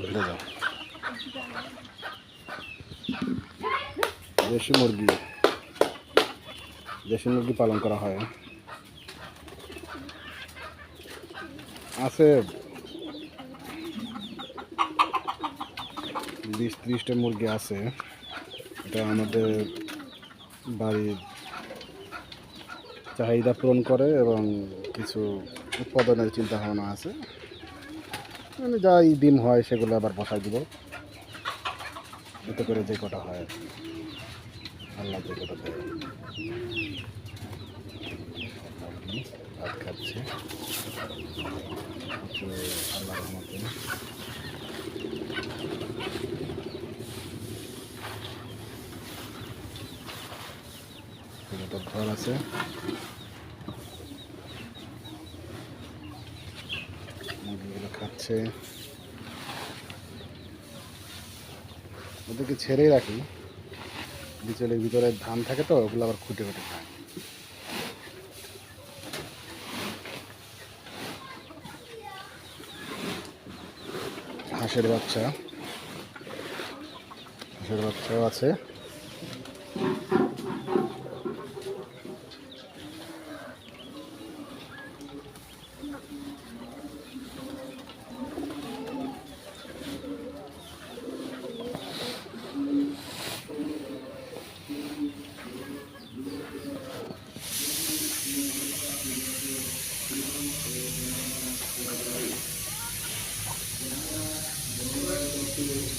ঘুরে যাও দেশি মুরগি। দেশি মুরগি পালন করা হয়। আছে বিশ ত্রিশটা মুরগি আছে। এটা আমাদের বাড়ির চাহিদা পূরণ করে এবং কিছু উৎপাদনের চিন্তা ভাবনা আছে। মানে যাই ডিম হয় সেগুলো আবার বসাই দিব। এতে করে যে কটা হয় আল্লাহ যে কটা দেয় ভাত খাচ্ছে আল্লাহ ঘর আছে। খাচ্ছে ওদেরকে ছেড়েই রাখি। বিচলের ভিতরে ধান থাকে তো, ওগুলো আবার খুঁটে খুঁটে খায়। হাঁসের বাচ্চা। হাঁসের বাচ্চাও আছে।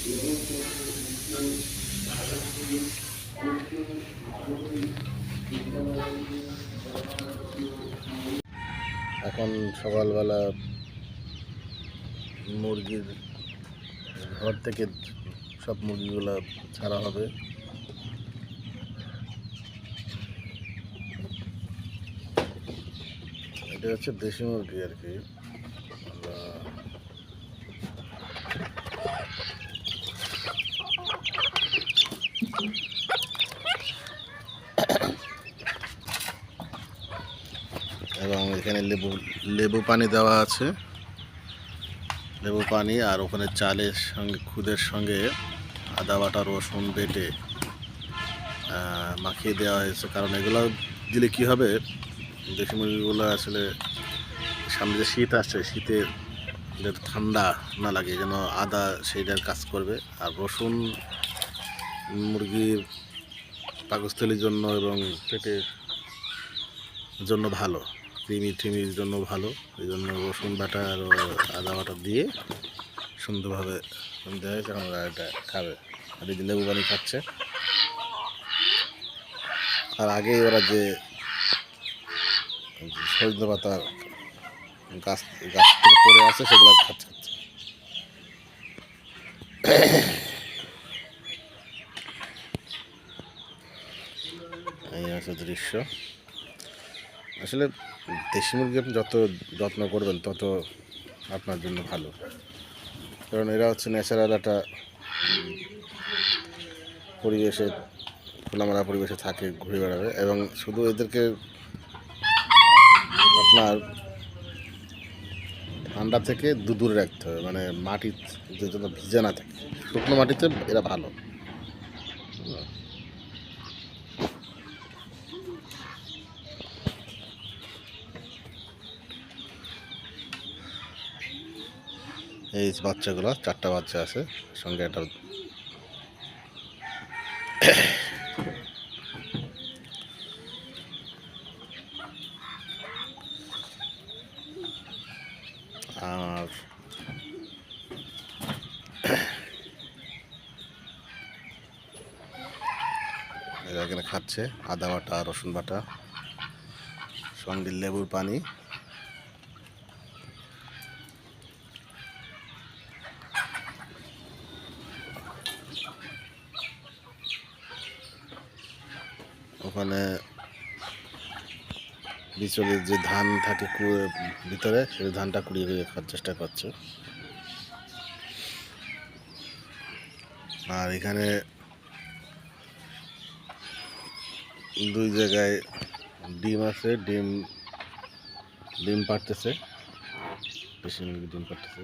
এখন সকালবেলা মুরগির ঘর থেকে সব মুরগিগুলো ছাড়া হবে। এটা হচ্ছে দেশি মুরগি আর কি আমরা এবং এখানে লেবু লেবু পানি দেওয়া আছে। লেবু পানি আর ওখানে চালের সঙ্গে, খুদের সঙ্গে আদা, বাটা, রসুন বেটে মাখিয়ে দেওয়া হয়েছে। কারণ এগুলো দিলে কি হবে? দেশি মুরগিগুলো আসলে সামনে যে শীত আসছে, শীতে ঠান্ডা না লাগে, যেন আদা সেইটার কাজ করবে। আর রসুন মুরগির পাকস্থলীর জন্য এবং পেটের জন্য ভালো। কৃমি টিমির জন্য ভালো। এই জন্য রসুন বাটা আর আদা বাটা দিয়ে সুন্দরভাবে দেয় কারণ এটা খাবে। আর এই লেবু পানি খাচ্ছে। আর আগেই ওরা যে সজনে পাতার গাছ গাছ থেকে পড়ে আছে, সেগুলো খাচ্ছে। এই আছে দৃশ্য। আসলে দেশি মুরগি আপনি যত যত্ন করবেন, তত আপনার জন্য ভালো। কারণ এরা হচ্ছে ন্যাচারাল একটা পরিবেশে, খোলামেলা পরিবেশে থাকে ঘুরে বেড়াবে এবং শুধু এদেরকে আপনার ঠান্ডা থেকে দূরে রাখতে হবে। মানে মাটি যে জন্য ভিজে না থাকে, শুকনো মাটিতে এরা ভালো। এই বাচ্চাগুলো, চারটা বাচ্চা আছে, সঙ্গে একটা আর এরা এখানে খাচ্ছে, আদা বাটা, রসুন বাটা, সঙ্গে লেবুর পানি। ওখানে বিচলের যে ধান থাকে ভিতরে, সেই ধানটা কুড়িয়ে কুড়িয়ে খাওয়ার চেষ্টা করছে। আর এখানে দুই জায়গায় ডিম আছে, ডিম ডিম পাড়তেছে। ডিম পাড়তেছে।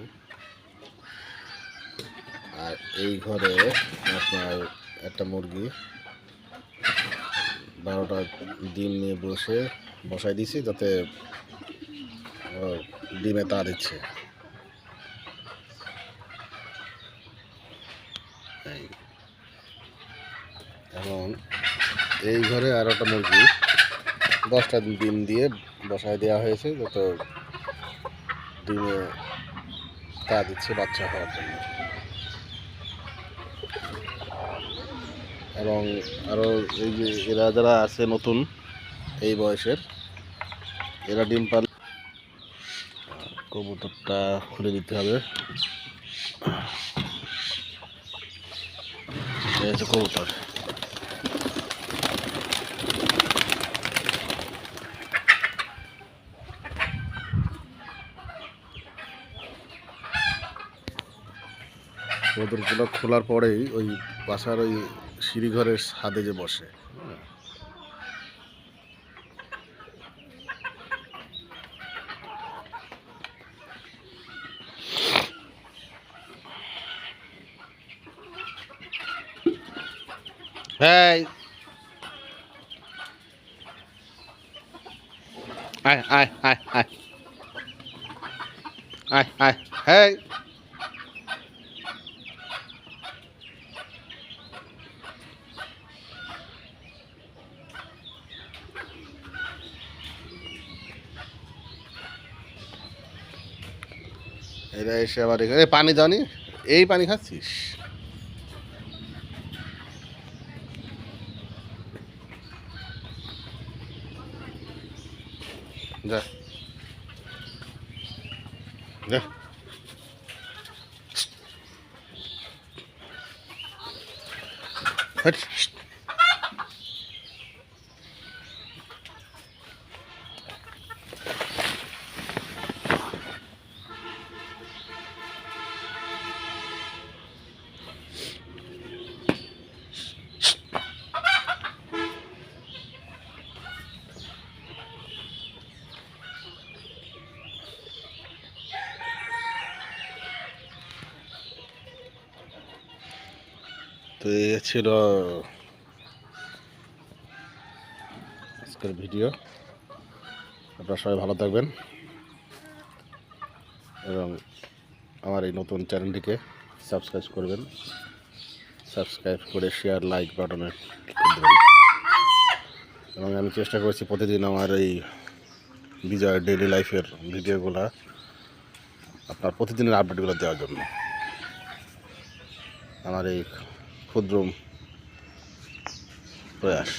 আর এই ঘরে আপনার একটা মুরগি। বারোটা ডিম নিয়ে বসে বসাই দিছি যাতে ডিমে তা দিচ্ছে। এবং এই ঘরে আর একটা মুরগি, দশটা ডিম দিয়ে বসায় দেওয়া হয়েছে যাতে ডিমে তা দিচ্ছে বাচ্চা হওয়ার জন্য। এবং আরও এই যে এরা যারা আছে নতুন, এই বয়সের, এরা ডিম পাল কবুতরটা খুলে দিতে হবে। কবুতর। কবুতরগুলো খোলার পরেই ওই বাসার ওই সিঁড়িঘরের সাদে যে বসে। হ্যাঁ আয় আয় আয় আয়। আয় আয়। হ্যাঁ এরা এসে আবার এখানে পানি দাওনি এই পানি খাচ্ছিস? যা। যা। হট। তো এ ছিল আজকের ভিডিও। আপনারা সবাই ভালো থাকবেন এবং আমার এই নতুন চ্যানেলটিকে সাবস্ক্রাইব করবেন। সাবস্ক্রাইব করে শেয়ার লাইক বাটনে এবং আমি চেষ্টা করছি প্রতিদিন আমার এই বিজয় ডেইলি লাইফের ভিডিওগুলো আপনার প্রতিদিনের আপডেটগুলো দেওয়ার জন্য। আমার এই ক্ষুদ্র প্রয়াস।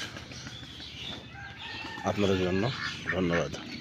আপনাদের জন্য ধন্যবাদ।